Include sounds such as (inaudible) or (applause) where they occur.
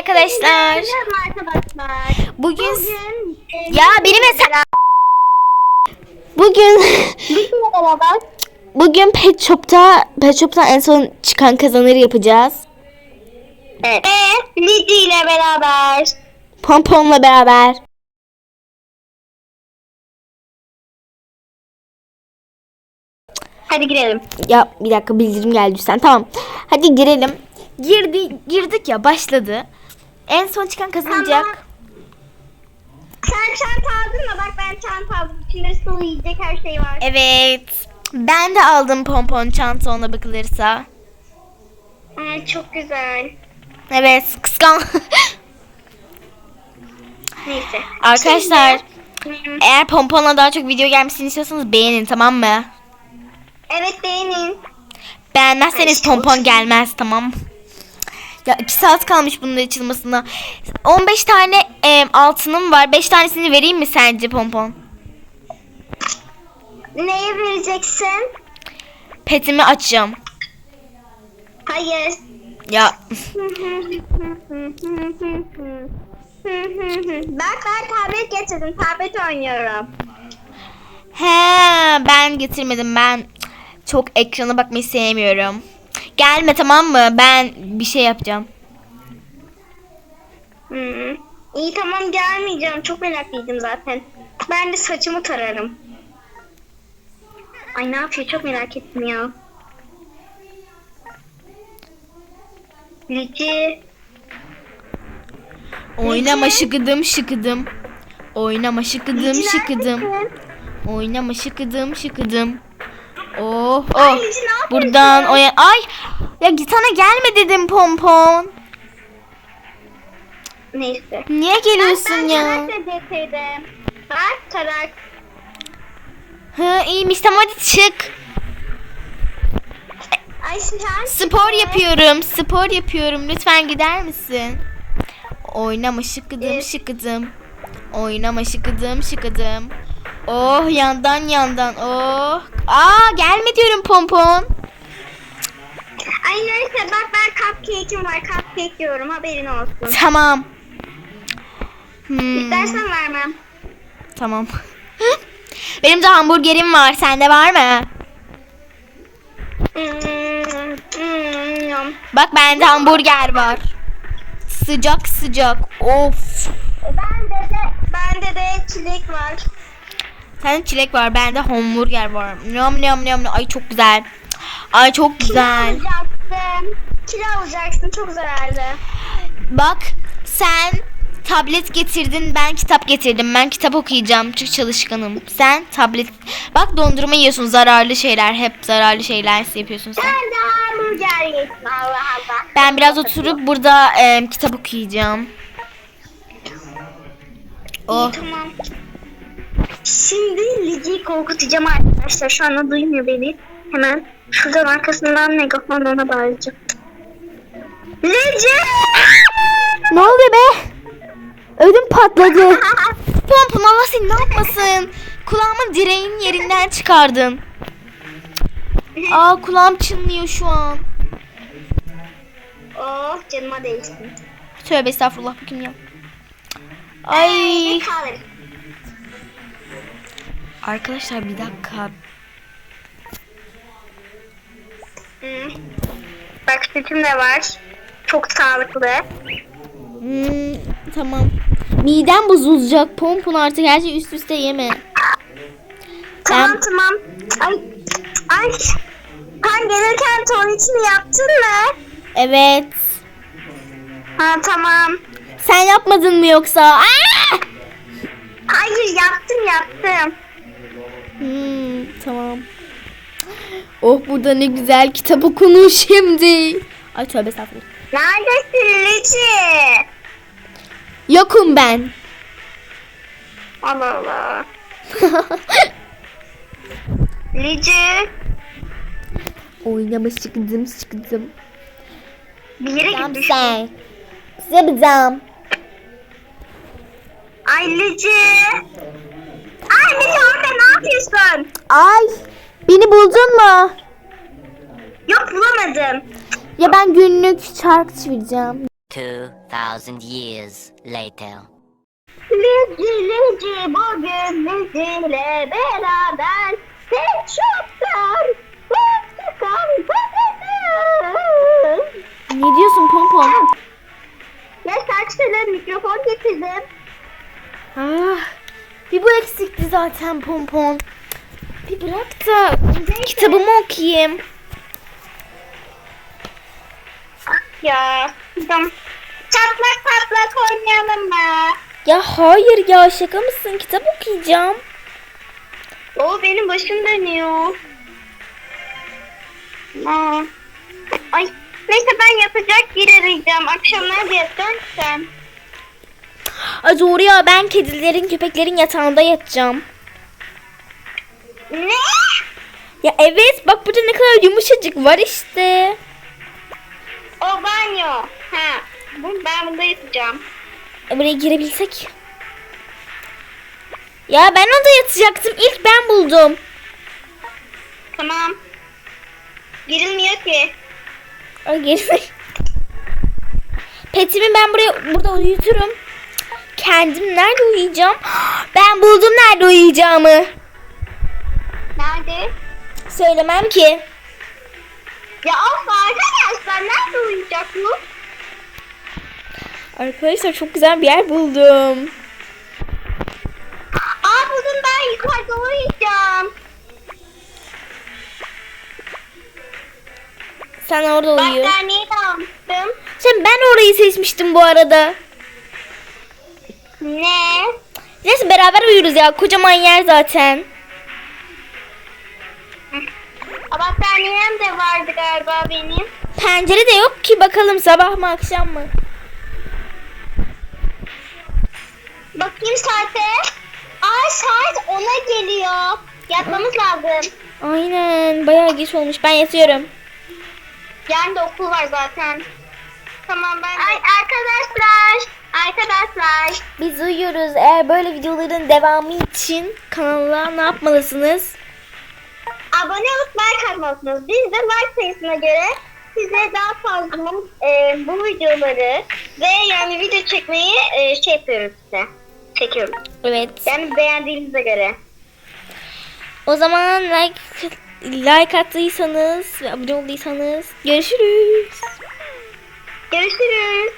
arkadaşlar. Bugün Bugün e, ya benim mesela bugün bugün Pet Shop'ta Pet Shop'tan en son çıkan kazanları yapacağız. Evet. Ve Lidi ile beraber. Pomponla beraber. Hadi girelim. Ya bir dakika bildirim geldi sen. Tamam. Hadi girelim. Girdi girdik ya başladı. En son çıkan kazanacak. Tamam. Sen çanta aldın mı? Bak ben çanta aldım. İçinde su yiyecek her şey var. Evet. Ben de aldım pompon çanta ona bakılırsa. Ay, çok güzel. Evet kıskan. (laughs) Neyse. Arkadaşlar Şimdi- eğer pomponla daha çok video gelmesini istiyorsanız beğenin tamam mı? Evet beğenin. Beğenmezseniz Ay, çok pompon iyi. gelmez tamam. Ya 2 saat kalmış bunun açılmasına. 15 tane e, altınım var. 5 tanesini vereyim mi sence pompon? Neye vereceksin? Petimi açacağım. Hayır. Ya Bak ben tablet getirdim. Tablet oynuyorum. he ben getirmedim. Ben çok ekrana bakmayı sevmiyorum. Gelme tamam mı? Ben bir şey yapacağım. Hı. İyi tamam gelmeyeceğim. Çok meraklıydım zaten. Ben de saçımı tararım. Ay ne yapıyor çok merak ettim ya. Lici. Oynama şıkıdım şıkıdım. Oynama şıkıdım Lici şıkıdım. neredesin? Oynama şıkıdım şıkıdım. Oh Ay oh. Yapıyorsun? Buradan oya ay ya sana gelme dedim pompon. Neyse. Niye geliyorsun ben ya? tarak da getirdim. Bak. Hı iyiymiş tamam hadi çık. Ay. Spor yapıyorum. Spor yapıyorum. Lütfen gider misin? Oynama şıkıdım Evet. şıkıdım. Oynama şıkıdım şıkıdım. Oh yandan yandan. Oh. Aa gelme diyorum pompon. Ay neyse bak ben cupcake'im var. Cupcake diyorum haberin olsun. Tamam. Hmm, İstersen vermem. tamam. (laughs) Benim de hamburgerim var. Sende var mı? Hmm, hmm. Bak bende hamburger var. Sıcak sıcak. Of. Bende de bende de çilek var. Sende çilek var. Bende hamburger var. Nyam nyam. nyam. Ay çok güzel. Ay çok güzel. alacaksın. Kilo alacaksın çok zararlı. Bak sen tablet getirdin. Ben kitap getirdim. Ben kitap okuyacağım. Çok çalışkanım. Sen tablet. Bak dondurma yiyorsun. Zararlı şeyler. Hep zararlı şeyler yapıyorsun sen. Sen de hamburger yesin Allah Allah. Ben biraz oturup burada e, kitap okuyacağım. Oh. Tamam. Şimdi Lidi'yi korkutacağım arkadaşlar. Şu anda duymuyor beni. Hemen şuradan arkasından megafonla ona bağıracağım. Lici! Ne oluyor be? Ödüm patladı. (laughs) Pompon Allah seni ne yapmasın? Kulağımın direğin yerinden çıkardın. Aa kulağım çınlıyor şu an. oh canıma değsin. Tövbe estağfurullah bu kim ya? Ay. Kalır. Arkadaşlar bir dakika. Hı. Bak sütüm de var. Çok sağlıklı. Hmm, tamam. Midem bozulacak. Pompon artık her şeyi üst üste yeme. Tamam Ben- tamam. Ay. Ay. Sen gelirken tuvaletini yaptın mı? Evet. Ha tamam. Sen yapmadın mı yoksa? Aa! Hayır yaptım yaptım. Tamam. Oh burada ne güzel kitap okunur şimdi. Ay tövbe estağfurullah. Neredesin Lici? Yokum ben. Allah Allah. (laughs) Lici. Oynama çıkıdım çıkıdım. Bir yere gitmiş. sen. Yapacağım. Ay Lici. Ay ne yapıyorsun? Ay beni buldun mu? Yok bulamadım. Ya ben günlük şarkı çevireceğim. 2,000 years later. Lici Lici bugün bizimle beraber portakal patates. Ne diyorsun Pompon? Ya saçlara mikrofon getirdim. Ah, bir bu eksikti zaten Pompon. Bir bırak da kitabımı okuyayım. Ya tamam. Çatlak patlak oynayalım mı? Ya hayır ya şaka mısın? Kitap okuyacağım. O benim başım dönüyor. Aa. Ay neyse ben yapacak yer arayacağım. Akşamlar bir sen. Ay doğru ya ben kedilerin köpeklerin yatağında yatacağım. Ne? Ya evet bak burada ne kadar yumuşacık var işte. O banyo. Ha. Ben bunda yatacağım. E, buraya girebilsek. Ya ben orada yatacaktım. İlk ben buldum. Tamam. Girilmiyor ki. Ay geri. (laughs) Petimi ben buraya burada uyuturum. Kendim nerede uyuyacağım? Ben buldum nerede uyuyacağımı. Nerede? Söylemem ki. Ya of arkadaşlar nerede uyuyacak bu? Arkadaşlar çok güzel bir yer buldum. Aa buldum ben yukarıda uyuyacağım. Sen orada uyu. Battaniye de almıştım. Sen ben orayı seçmiştim bu arada. Ne? Neyse beraber uyuruz ya. Kocaman yer zaten. Battaniyem de vardı galiba benim. Pencere de yok ki bakalım sabah mı akşam mı? Bakayım saate. Aa saat 10'a geliyor. Yatmamız lazım. Aynen bayağı geç olmuş. Ben yatıyorum. Yarın da okul var zaten. Tamam ben Ay arkadaşlar. Arkadaşlar. Biz uyuyoruz. Eğer böyle videoların devamı için kanala ne yapmalısınız? Abone olup like atmalısınız. Biz de like sayısına göre size daha fazla e, bu videoları ve yani video çekmeyi e, şey yapıyoruz size. Çekiyoruz. Evet. Yani beğendiğinize göre. O zaman like like attıysanız ve abone olduysanız görüşürüz. Görüşürüz.